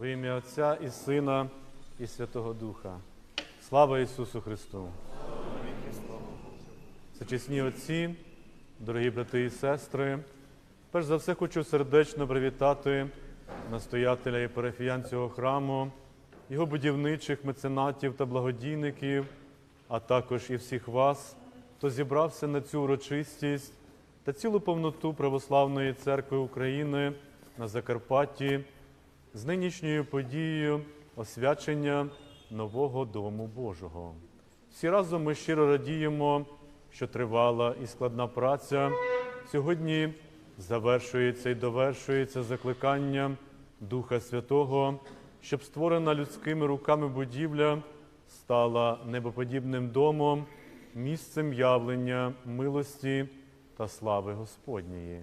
Во ім'я Отця і Сина, і Святого Духа. Слава Ісусу Христу! Сочесні отці, дорогі брати і сестри, перш за все хочу сердечно привітати настоятеля і парафіян цього храму, його будівничих меценатів та благодійників, а також і всіх вас, хто зібрався на цю урочистість та цілу повноту Православної церкви України на Закарпатті з нинішньою подією освячення нового Дому Божого. Всі разом ми щиро радіємо, що тривала і складна праця сьогодні завершується і довершується закликання Духа Святого, щоб створена людськими руками будівля стала небоподібним домом, місцем явлення милості та слави Господньої.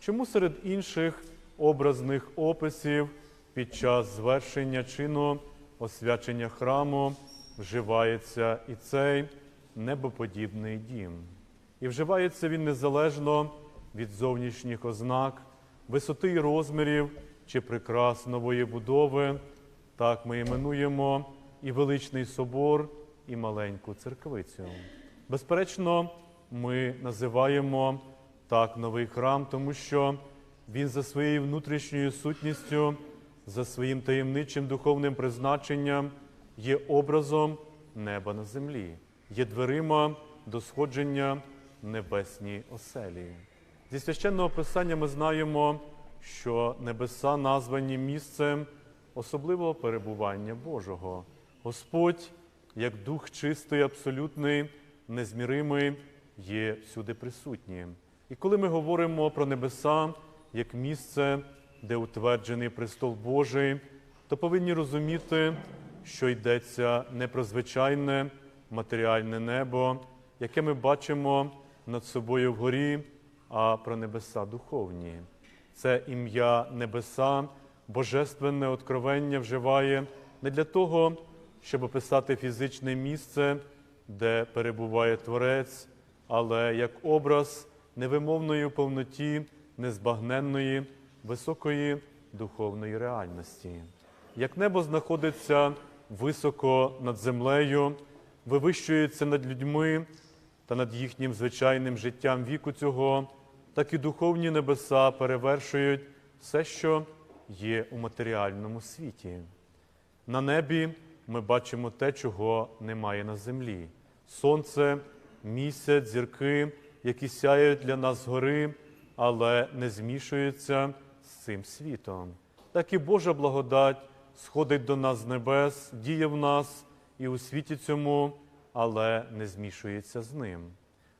Чому серед інших образних описів під час звершення чину освячення храму вживається і цей небоподібний дім? І вживається він незалежно від зовнішніх ознак, висоти і розмірів чи прикрас нової будови. Так ми іменуємо і величний собор, і маленьку церквицю. Безперечно, ми називаємо так новий храм, тому що він за своєю внутрішньою сутністю, за своїм таємничим духовним призначенням є образом неба на землі, є дверима до сходження в небесні оселі. Зі священного писання ми знаємо, що небеса названі місцем особливого перебування Божого. Господь, як дух чистий, абсолютний, незміримий, є всюди присутнім. І коли ми говоримо про небеса як місце, де утверджений престол Божий, то повинні розуміти, що йдеться не про звичайне матеріальне небо, яке ми бачимо над собою вгорі, а про небеса духовні. Це ім'я небеса, божественне откровення вживає не для того, щоб описати фізичне місце, де перебуває Творець, але як образ невимовної повноті, незбагненної, високої духовної реальності. Як небо знаходиться високо над землею, вивищується над людьми та над їхнім звичайним життям віку цього, так і духовні небеса перевершують все, що є у матеріальному світі. На небі ми бачимо те, чого немає на землі: сонце, місяць, зірки, які сяють для нас згори, але не змішуються з цим світом. Так і Божа благодать сходить до нас з небес, діє в нас і у світі цьому, але не змішується з ним.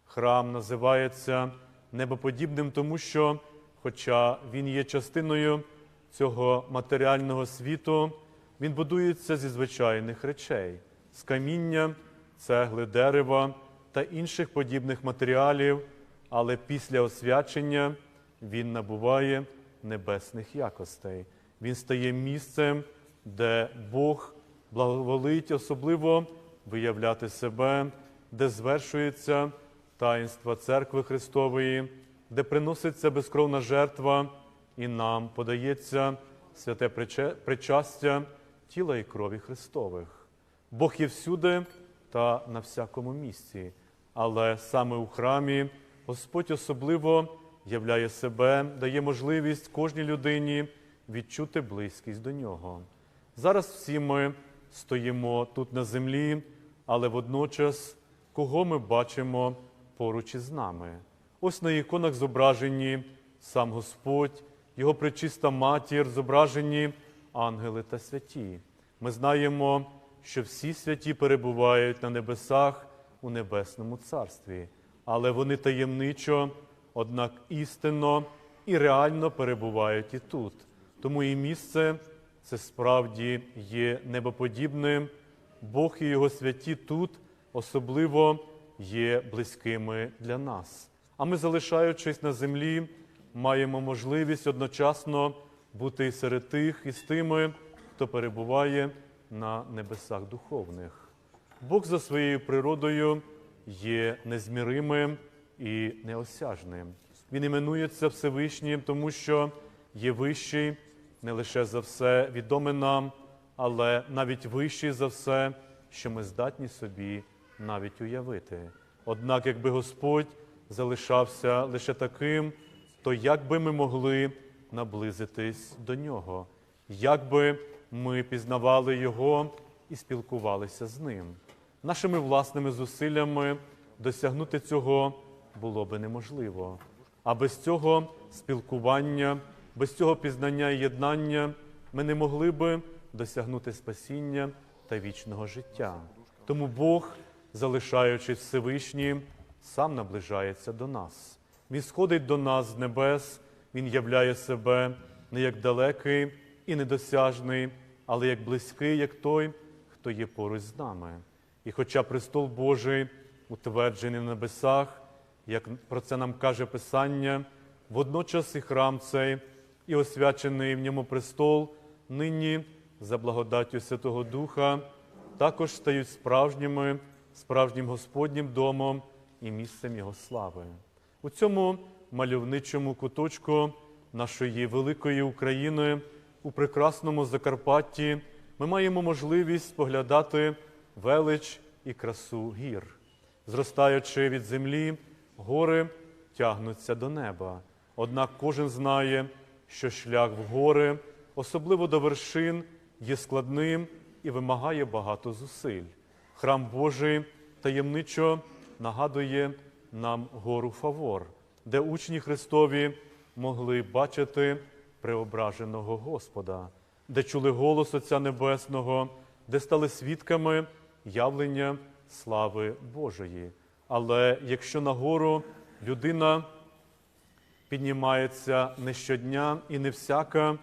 Храм називається небоподібним, тому що, хоча він є частиною цього матеріального світу, він будується зі звичайних речей, з каміння, цегли, дерева та інших подібних матеріалів, але після освячення він набуває небесних якостей. Він стає місцем, де Бог благоволить особливо виявляти себе, де звершується таїнство церкви Христової, де приноситься безкровна жертва, і нам подається святе причастя тіла і крові Христових. Бог є всюди та на всякому місці, але саме у храмі Господь особливо являє себе, дає можливість кожній людині відчути близькість до нього. Зараз всі ми стоїмо тут на землі, але водночас кого ми бачимо поруч із нами. Ось на іконах зображені сам Господь, Його пречиста матір, зображені ангели та святі. Ми знаємо, що всі святі перебувають на небесах у небесному царстві, але вони таємничо, однак істинно і реально перебувають і тут. Тому і місце це справді є небоподібним. Бог і Його святі тут особливо є близькими для нас. А ми, залишаючись на землі, маємо можливість одночасно бути і серед тих, і з тими, хто перебуває на небесах духовних. Бог за своєю природою є незміримим і неосяжним. Він іменується Всевишнім, тому що є вищий не лише за все відоме нам, але навіть вищий за все, що ми здатні собі навіть уявити. Однак, якби Господь залишався лише таким, то як би ми могли наблизитись до нього, як би ми пізнавали Його і спілкувалися з ним. Нашими власними зусиллями досягнути цього було би неможливо. А без цього спілкування, без цього пізнання і єднання ми не могли би досягнути спасіння та вічного життя. Тому Бог, залишаючись Всевишнім, сам наближається до нас. Він сходить до нас з небес, Він являє себе не як далекий і недосяжний, але як близький, як той, хто є поруч з нами. І хоча престол Божий утверджений на небесах, як про це нам каже Писання, водночас і храм цей, і освячений в ньому престол, нині за благодаттю Святого Духа, також стають справжніми, справжнім Господнім домом і місцем Його слави. У цьому мальовничому куточку нашої великої України, у прекрасному Закарпатті, ми маємо можливість споглядати велич і красу гір. Зростаючи від землі, гори тягнуться до неба. Однак кожен знає, що шлях в гори, особливо до вершин, є складним і вимагає багато зусиль. Храм Божий таємничо нагадує нам гору Фавор, де учні Христові могли бачити преображеного Господа, де чули голос Отця Небесного, де стали свідками явлення слави Божої. Але якщо на гору людина піднімається не щодня і не всяка,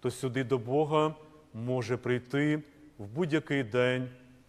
то сюди до Бога може прийти в будь-який день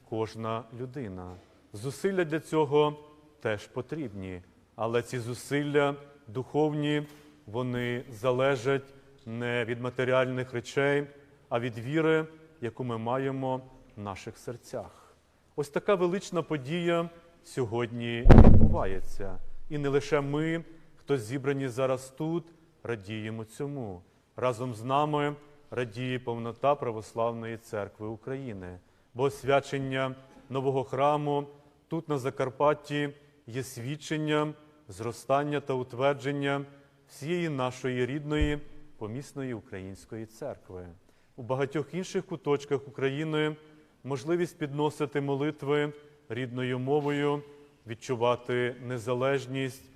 кожна людина. Зусилля для цього теж потрібні, але ці зусилля духовні, вони залежать не від матеріальних речей, а від віри, яку ми маємо в наших серцях. Ось така велична подія сьогодні відбувається. І не лише ми, хто зібрані зараз тут, радіємо цьому. Разом з нами радіє повнота Православної церкви України, бо освячення нового храму тут, на Закарпатті, є свідченням зростання та утвердження всієї нашої рідної помісної української церкви. У багатьох інших куточках України можливість підносити молитви рідною мовою, відчувати незалежність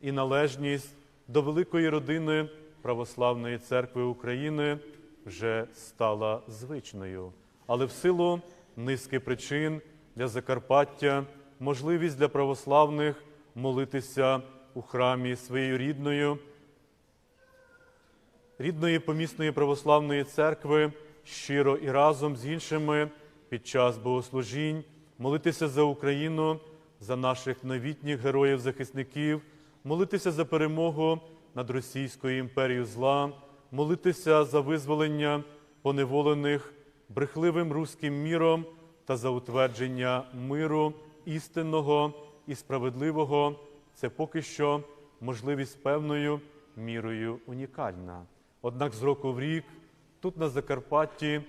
і належність до великої родини Православної церкви України вже стала звичною. Але в силу низки причин для Закарпаття можливість для православних молитися у храмі своєю рідною, рідної помісної православної церкви щиро і разом з іншими під час богослужінь, молитися за Україну, за наших новітніх героїв-захисників, молитися за перемогу над Російською імперією зла, молитися за визволення поневолених брехливим руським міром та за утвердження миру істинного і справедливого. Це поки що можливість певною мірою унікальна. Однак з року в рік тут на Закарпатті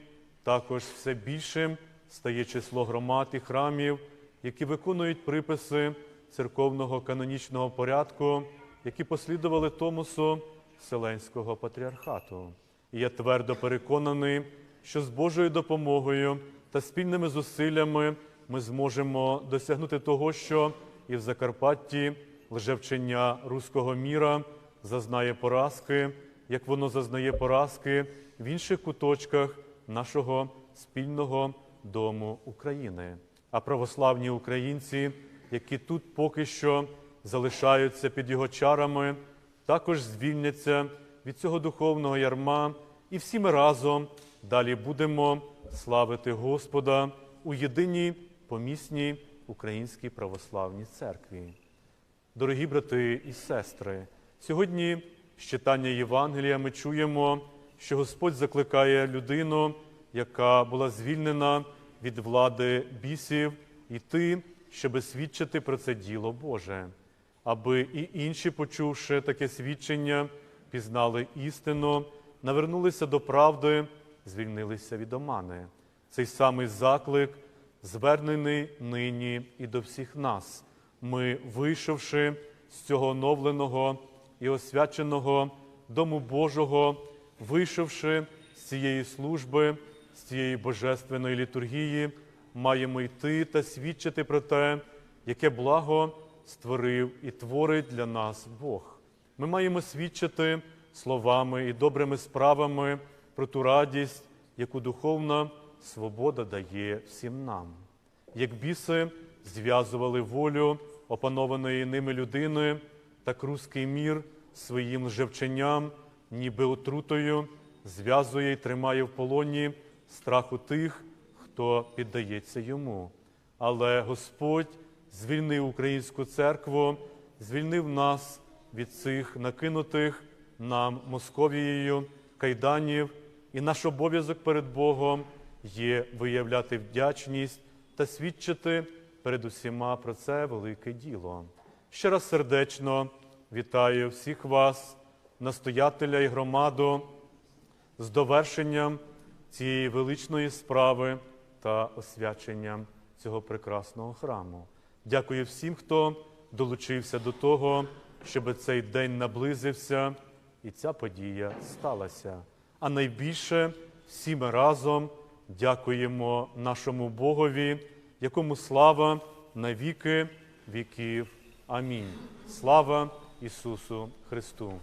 також все більшим стає число громад і храмів, які виконують приписи церковного канонічного порядку, які послідували Томосу Вселенського патріархату. І я твердо переконаний, що з Божою допомогою та спільними зусиллями ми зможемо досягнути того, що і в Закарпатті лжевчення руського міра зазнає поразки, як воно зазнає поразки в інших куточках нашого спільного дому України. А православні українці, які тут поки що залишаються під його чарами, також звільняться від цього духовного ярма, і всі ми разом далі будемо славити Господа у єдиній помісній українській православній церкві. Дорогі брати і сестри, сьогодні з читання Євангелія ми чуємо, що Господь закликає людину, яка була звільнена від влади бісів, йти, щоби свідчити про це діло Боже, аби і інші, почувши таке свідчення, пізнали істину, навернулися до правди, звільнилися від омани. Цей самий заклик звернений нині і до всіх нас. Ми, вийшовши з цього оновленого і освяченого Дому Божого, вийшовши з цієї служби, з цієї божественної літургії, маємо йти та свідчити про те, яке благо створив і творить для нас Бог. Ми маємо свідчити словами і добрими справами про ту радість, яку духовна свобода дає всім нам. Як біси зв'язували волю опанованої ними людини, так руський мір своїм живченням, ніби отрутою, зв'язує і тримає в полоні страху тих, хто піддається йому. Але Господь звільнив українську церкву, звільнив нас від цих накинутих нам Московією кайданів, і наш обов'язок перед Богом є виявляти вдячність та свідчити перед усіма про це велике діло. Ще раз сердечно вітаю всіх вас, настоятеля і громаду, з довершенням цієї величної справи та освяченням цього прекрасного храму. Дякую всім, хто долучився до того, щоб цей день наблизився і ця подія сталася. А найбільше всі ми разом дякуємо нашому Богові, якому слава на віки віків. Амінь. Слава Ісусу Христу!